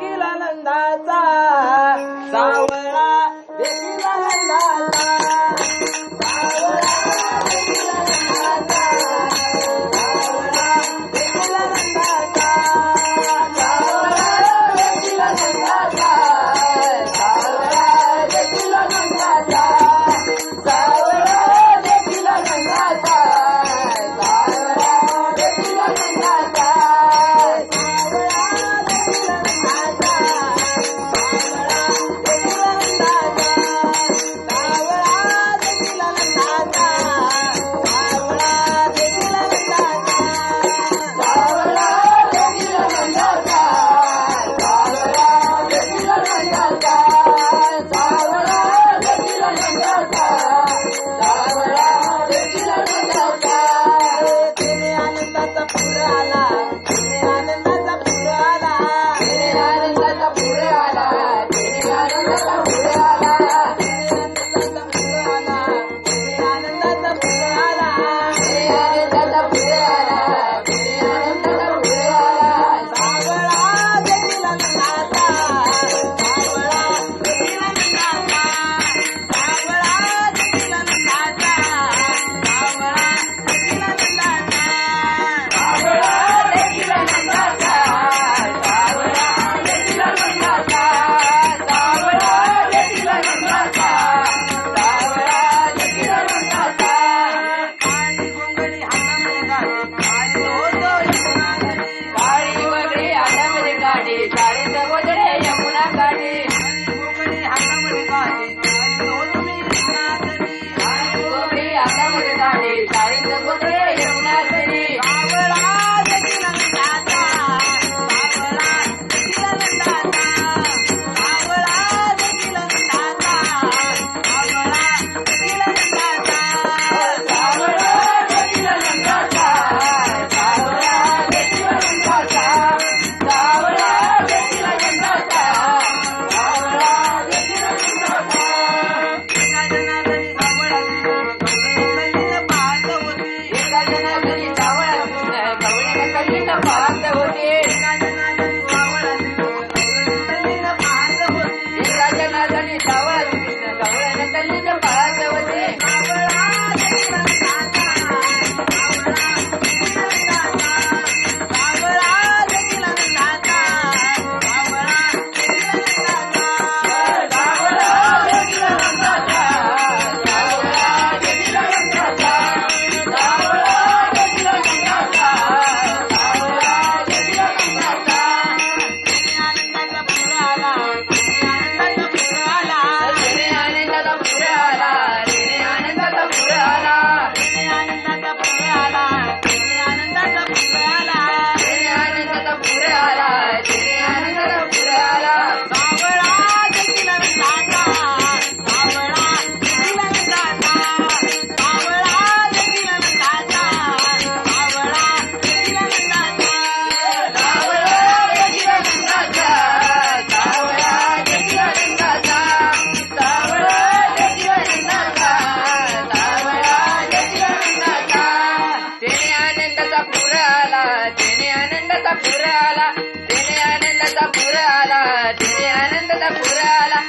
देखील आनंदाचा सावळा देखील आनंदाचा आनंदाचा पूर आला तिने आनंदाचा पूर आला तिने आनंदाचा पूर आला